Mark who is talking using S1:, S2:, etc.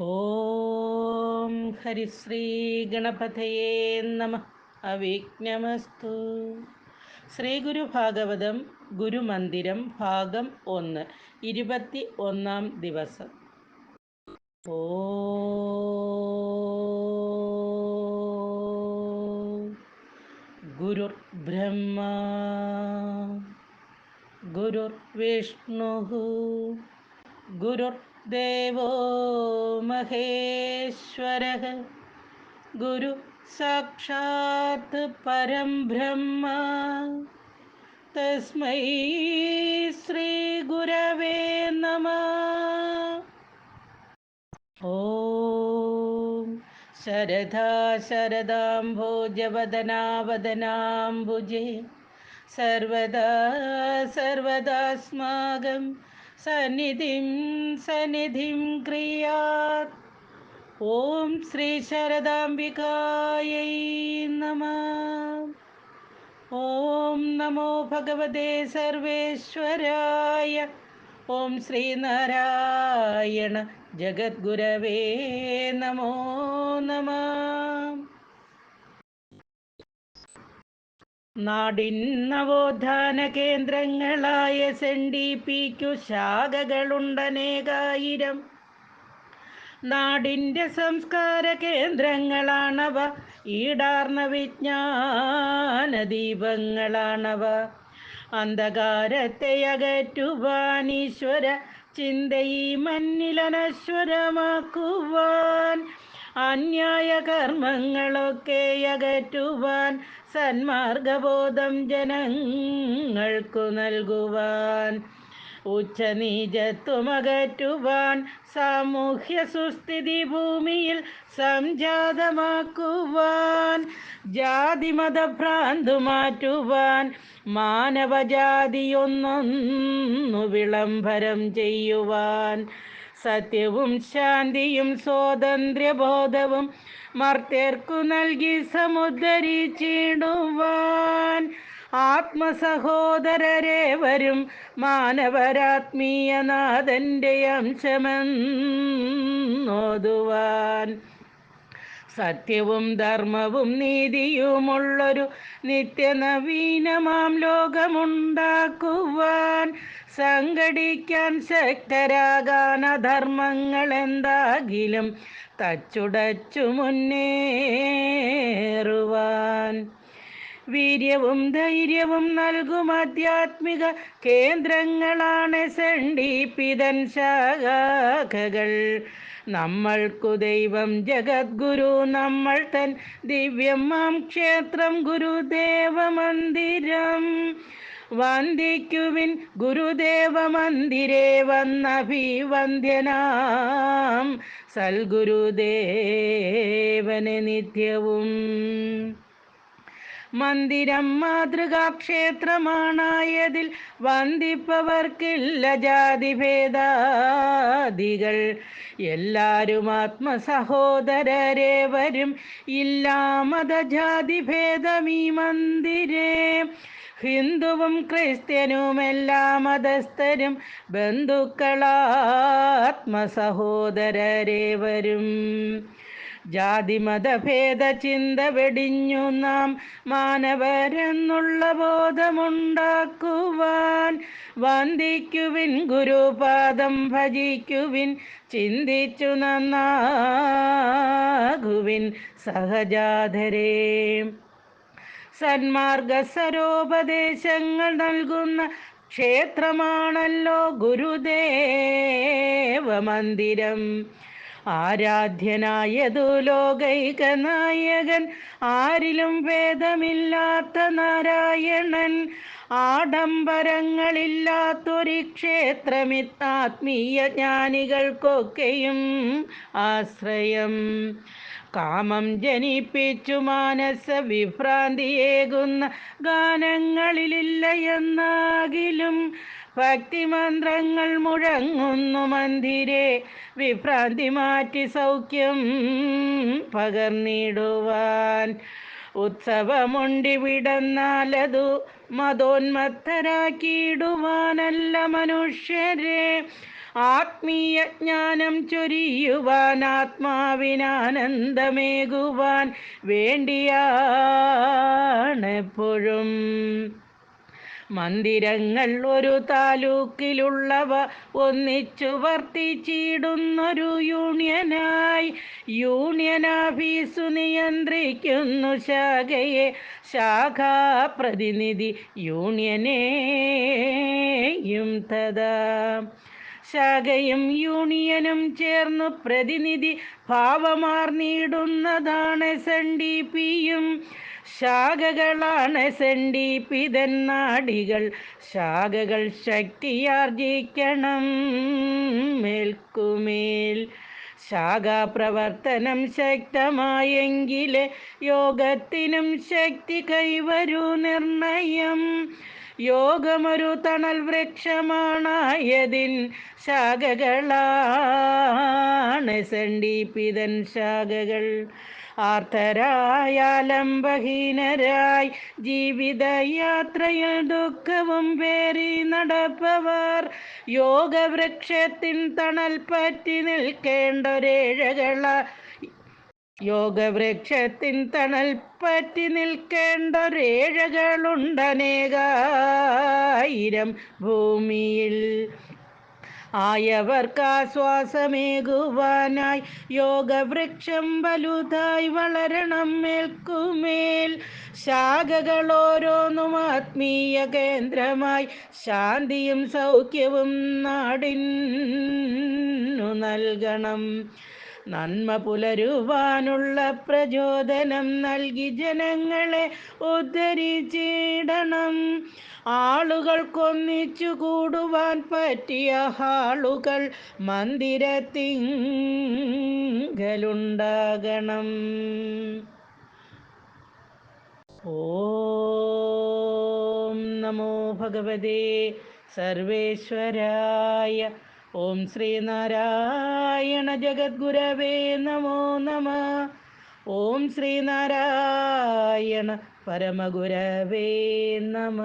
S1: ഓം ഹരിശ്രീ ഗണപതയേ നമ. അവിഘ്നമസ്തു. ശ്രീ ഗുരു ഭാഗവതം ഗുരുമന്ദിരം ഭാഗം ഒന്ന് ഇരുപത്തി ഒന്നാം ദിവസം. ഓ ഗുരുർ ബ്രഹ്മ ഗുരുർ വിഷ്ണു ഗുരുദേവോ മഹേശ്വര. ഗുരു സാക്ഷാത് പരം ബ്രഹ്മ തസ്മൈ ശ്രീ ഗുരവേ നമ. ഓം ശരദാ ശരദാംഭോജവദനാവദനാംബുജേ സർവദാ സർവദാസ്മാകം സന്നിധിം സന്നിധിം ക്രിയാത് ഓം ശ്രീ ശരദാംബികായൈ നമ. ഓം നമോ ഭഗവതേ സർവേശ്വരായ. ഓം ശ്രീനാരായണ ജഗദ്ഗുരവേ നമോ. നവോത്ഥാന കേന്ദ്രങ്ങളായ എൻ ഡി പിക്കു ശാഖകളുണ്ടനേകായിരം. നാടിന്റെ സംസ്കാര കേന്ദ്രങ്ങളാണവ ഈടാർന്ന വിജ്ഞാന ദീപങ്ങളാണവ അന്ധകാരത്തെ അകറ്റുവാൻ ഈശ്വര ചിന്തയി മന്നിലനശ്വരമാക്കുവാൻ അന്യായ കർമ്മങ്ങളൊക്കെ അകറ്റുവാൻ സന്മാർഗബോധം ജനങ്ങൾക്കു നൽകുവാൻ. ഉച്ചനീചത്വമകറ്റുവാൻ സാമൂഹ്യ സുസ്ഥിതി ഭൂമിയിൽ സംജാതമാക്കുവാൻ. ജാതിമതഭ്രാന്തു മാറ്റുവാൻ മാനവജാതിയൊന്നൊന്നു വിളംബരം ചെയ്യുവാൻ. സത്യവും ശാന്തിയും സ്വാതന്ത്ര്യബോധവും മർത്തേർക്കു നൽകി സമുദ്ധരിച്ചിടുവാൻ ആത്മസഹോദരരെ വരും മാനവരാത്മീയനാഥന്റെ അംശമെന്നോതുവാൻ. സത്യവും ധർമ്മവും നീതിയുമുള്ളൊരു നിത്യനവീനമാം ലോകമുണ്ടാക്കുവാൻ സംഘടിക്കാൻ ശക്തരാകാൻ അധർമ്മങ്ങൾ എന്താകിലും തച്ചുടച്ചു മുന്നേറുവാൻ. വീര്യവും ധൈര്യവും നൽകും ആധ്യാത്മിക കേന്ദ്രങ്ങളാണ് സണ്ഡീപിതൻ ശാഖകൾ. നമ്മൾക്കു ദൈവം ജഗദ്ഗുരു നമ്മൾ തൻ ദിവ്യം മാം ക്ഷേത്രം ഗുരുദേവ മന്ദിരം. വന്ദിക്കുവിൻ ഗുരുദേവ മന്ദിരേ വന്നഭിവന്ദ്യനാം സൽഗുരുദേവന് നിത്യവും. മന്ദിരം മാതൃകാക്ഷേത്രമാണായതിൽ വന്ദിപ്പവർക്കില്ല ജാതിഭേദാദികൾ. എല്ലാരും ആത്മസഹോദരരെ വരും. ഇല്ലാ മതജാതിഭേദമീ മന്ദിരേ. ഹിന്ദുവും ക്രിസ്ത്യനും എല്ലാ മതസ്ഥരും ബന്ധുക്കളാത്മസഹോദരരെ വരും. ജാതിമതഭേദ ചിന്ത വെടിഞ്ഞു നാം മാനവരെന്നുള്ള ബോധമുണ്ടാക്കുവാൻ വന്ദിക്കുവിൻ ഗുരുപാദം ഭജിക്കുവിൻ ചിന്തിച്ചു നന്നാകുവിൻ സഹജാധരേ സന്മാർഗ സരോപദേശങ്ങൾ നൽകുന്ന ക്ഷേത്രമാണല്ലോ ഗുരുദേവ മന്ദിരം ആരാധ്യനായതു ലോകൈക നായകൻ. ആരിലും ഭേദമില്ലാത്ത നാരായണൻ. ആഡംബരങ്ങളില്ലാത്തൊരു ക്ഷേത്രമിത്താത്മീയ ജ്ഞാനികൾക്കൊക്കെയും ആശ്രയം. കാമം ജനിപ്പിച്ചു മാനസ വിഭ്രാന്തിയേകുന്ന ഗാനങ്ങളിലില്ല എന്നാകിലും ഭക്തിമന്ത്രങ്ങൾ മുഴങ്ങുന്നു മന്ദിരെ. വിഭ്രാന്തി മാറ്റി സൗഖ്യം പകർന്നിടുവാൻ. ഉത്സവമുണ്ടിവിടന്നാലതു മതോന്മത്തരാക്കിയിടുവാനല്ല മനുഷ്യരെ. ആത്മീയ ജ്ഞാനം ചൊരിയുവാൻ ആത്മാവിനാനന്ദമേകുവാൻ വേണ്ടിയാണെപ്പോഴും. മന്ദിരങ്ങൾ ഒരു താലൂക്കിലുള്ളവ ഒന്നിച്ചു വർത്തിച്ചിടുന്നൊരു യൂണിയനായി. യൂണിയൻ ഓഫീസു നിയന്ത്രിക്കുന്നു ശാഖയെ. ശാഖാ പ്രതിനിധി യൂണിയനേയും തഥാ. ശാഖയും യൂണിയനും ചേർന്നു പ്രതിനിധി ഭാവമാർന്നിടുന്നതാണ് എസ് എൻ ഡി പിയും ശാഖകളാണ് സെൻഡി പിതൻ നാടികൾ ശാഖകൾ ശക്തിയാർജിക്കണം. മേൽക്കുമേൽ ശാഖാപ്രവർത്തനം ശക്തമായെങ്കിലേ യോഗത്തിനും ശക്തി കൈവരൂ നിർണയം. യോഗമൊരു തണൽ വൃക്ഷമാണായതിൻ ശാഖകളാണ് സണ്ടീപിതൻ ശാഖകൾ. ആർത്തരായാലംബഹീനരായി ജീവിതയാത്രയിൽ ദുഃഖവും പേറി നടപ്പവർ. യോഗവൃക്ഷത്തിൻ തണൽ പറ്റി നിൽക്കേണ്ടൊരേഴകള യോഗവൃക്ഷത്തിൻ തണൽ പറ്റി നിൽക്കേണ്ട നിൽക്കേണ്ടൊരേഴകളുണ്ടനേകായിരം ഭൂമിയിൽ. ആയവർക്കാശ്വാസമേകുവാനായി യോഗവൃക്ഷം വലുതായി വളരണം മേൽക്കുമേൽ. ശാഖകൾ ഓരോന്നും ആത്മീയ കേന്ദ്രമായി ശാന്തിയും സൗഖ്യവും നാടിന്നു നൽകണം. നന്മ പുലരുവാനുള്ള പ്രചോദനം നൽകി ജനങ്ങളെ ഉദ്ധരിച്ചിടണം ആളുകൾക്കൊന്നിച്ചു കൂടുവാൻ പറ്റിയ ഹാളുകൾ മന്ദിരത്തിങ്കലുണ്ടാകണം. ഓം നമോ ഭഗവതേ സർവേശ്വരായ ഓം ശ്രീനാരായണ ജഗദ്ഗുരവേ നമോ നമ. ഓം ശ്രീനാരായണ പരമഗുരവേ നമ.